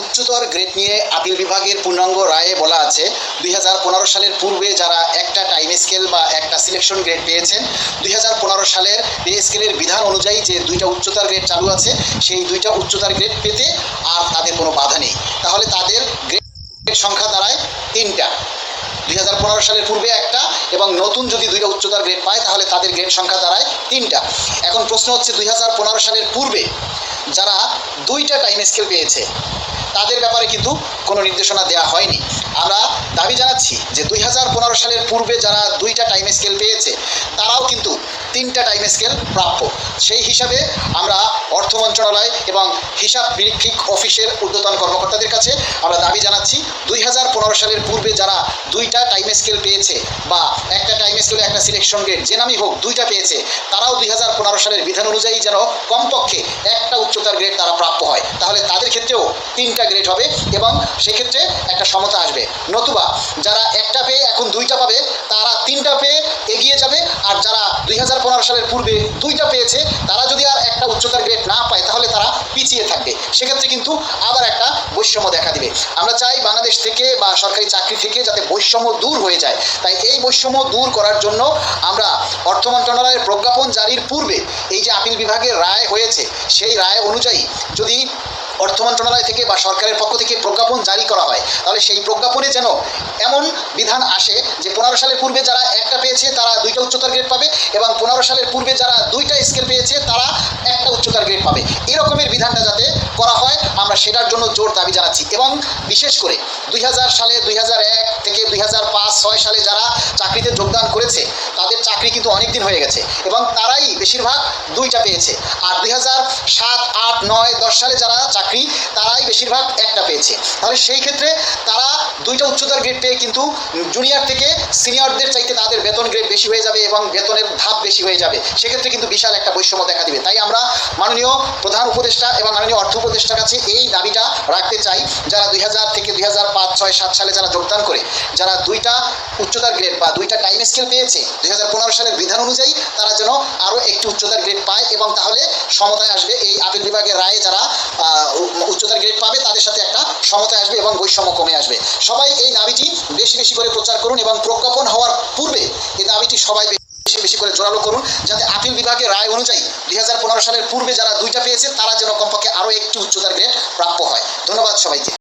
উচ্চতর গ্রেড নিয়ে আপিল বিভাগের পূর্ণাঙ্গ রায়ে বলা আছে, দুই হাজার পনেরো সালের পূর্বে যারা একটা টাইম স্কেল বা একটা সিলেকশন গ্রেড পেয়েছেন, দুই হাজার পনেরো সালের পে স্কেলের বিধান অনুযায়ী যে দুইটা উচ্চতর গ্রেড চালু আছে, সেই দুইটা উচ্চতর গ্রেড পেতে আর তাদের কোনো বাধা নেই। তাহলে তাদের গ্রেড সংখ্যা দাঁড়ায় তিনটা। দুই হাজার পনেরো সালের পূর্বে একটা এবং নতুন যদি দুইটা উচ্চতর গ্রেড পায়, তাহলে তাদের গ্রেড সংখ্যা দাঁড়ায় তিনটা। এখন প্রশ্ন হচ্ছে, দুই হাজার পনেরো সালের পূর্বে যারা দুইটা টাইম স্কেল পেয়েছে, তাদের ব্যাপারে কিন্তু কোনো নির্দেশনা দেওয়া হয়নি। আমরা দাবি জানাচ্ছি যে দুই হাজার পনেরো সালের পূর্বে যারা দুইটা টাইম স্কেল পেয়েছে, তারাও কিন্তু তিনটা টাইম স্কেল প্রাপ্য। সেই হিসাবে আমরা অর্থ মন্ত্রণালয় এবং হিসাব নিরীক্ষিক অফিসের ঊর্ধ্বতন কর্মকর্তাদের কাছে আমরা দাবি জানাচ্ছি, দুই হাজার পনেরো সালের পূর্বে যারা দুইটা টাইম স্কেল পেয়েছে বা একটা টাইম স্কেলে একটা সিলেকশন গ্রেড যে নামই হোক, দুইটা পেয়েছে, তারাও দুই হাজার পনেরো সালের বিধান অনুযায়ী যেন কমপক্ষে একটা উচ্চতার গ্রেড তারা প্রাপ্য হয়। তাহলে তাদের ক্ষেত্রেও তিনটা গ্রেড হবে এবং সেক্ষেত্রে একটা সমতা আসবে। নতুবা, যারা একটা পেয়ে এখন দুইটা পাবে, তারা তিনটা পেয়ে এগিয়ে যাবে, আর যারা দুই হাজার পনেরো সালের পূর্বে দুইটা পেয়েছে। তারা যদি আর একটা উচ্চতার গ্রেড না পায়, তাহলে তারা পিছিয়ে থাকবে সেক্ষেত্রে কিন্তু আবার একটা বৈষম্য দেখা দিবে। আমরা চাই বাংলাদেশ থেকে বা সরকারি চাকরি থেকে যাতে বৈষম্য দূর হয়ে যায়। তাই এই বৈষম্য দূর করার জন্য আমরা অর্থ মন্ত্রণালয়ের প্রজ্ঞাপন জারির পূর্বে এই যে আপিল বিভাগের রায় হয়েছে, সেই রায় অনুযায়ী যদি অর্থ মন্ত্রণালয় থেকে বা সরকারের পক্ষ থেকে প্রজ্ঞাপন জারি করা হয়। তাহলে সেই প্রজ্ঞাপনে যেন এমন বিধান আসে যে পনেরো সালের পূর্বে যারা একটা পেয়েছে, তারা দুইটা উচ্চতার গ্রেড পাবে এবং পনেরো সালের পূর্বে যারা দুইটা স্কেল পেয়েছে, তারা একটা উচ্চতার গ্রেড পাবে। এরকমের বিধানটা যাতে করা হয়, আমরা সেটার জন্য জোর দাবি জানাচ্ছি। এবং বিশেষ করে দুই হাজার সালে দুই হাজার এক থেকে দুই ছয় সালে যারা চাকরিতে যোগদান করেছে, তাদের চাকরি কিন্তু অনেক দিন হয়ে গেছে এবং তারাই বেশিরভাগ দুইটা পেয়েছে। আর দুই হাজার সাত, আট, নয়, দশ সালে যারা চাকরি, তারাই বেশিরভাগ একটা পেয়েছে। তাহলে সেই ক্ষেত্রে তারা দুইটা উচ্চতার গ্রেড পেয়ে কিন্তু জুনিয়র থেকে সিনিয়রদের চাইতে তাদের বেতন গ্রেড বেশি হয়ে যাবে এবং বেতনের ধাপ বেশি হয়ে যাবে। সেক্ষেত্রে কিন্তু বিশাল একটা বৈষম্য দেখা দিবে। তাই আমরা মাননীয় প্রধান উপদেষ্টা এবং মাননীয় অর্থ উপদেষ্টার কাছে এই দাবিটা রাখতে চাই, যারা দুই হাজার থেকে দুই হাজার পাঁচ, ছয়, সাত সালে যারা যোগদান করে, যারা দুইটা উচ্চতার গ্রেড বা দুইটা টাইম স্কেল পেয়েছে, দুই হাজার পনেরো সালের বিধান অনুযায়ী তারা যেন আরও একটি উচ্চতার গ্রেড পায় এবং তাহলে সমতায় আসবে। এই আপিল বিভাগের রায়ে যারা উচ্চতার গ্রেড পাবে, তাদের সাথে একটা সমতায় আসবে এবং বৈষম্য কমে আসবে। সবাই এই দাবিটি বেশি বেশি করে প্রচার করুন এবং প্রজ্ঞাপন হওয়ার পূর্বে এই দাবিটি সবাই বেশি বেশি করে জোরালো করুন, যাতে আপিল বিভাগের রায় অনুযায়ী দুই হাজার পনেরো সালের পূর্বে যারা দুইটা পেয়েছে, তারা যেন কমপক্ষে আরও একটি উচ্চতার গ্রেড প্রাপ্য হয়। ধন্যবাদ সবাইকে।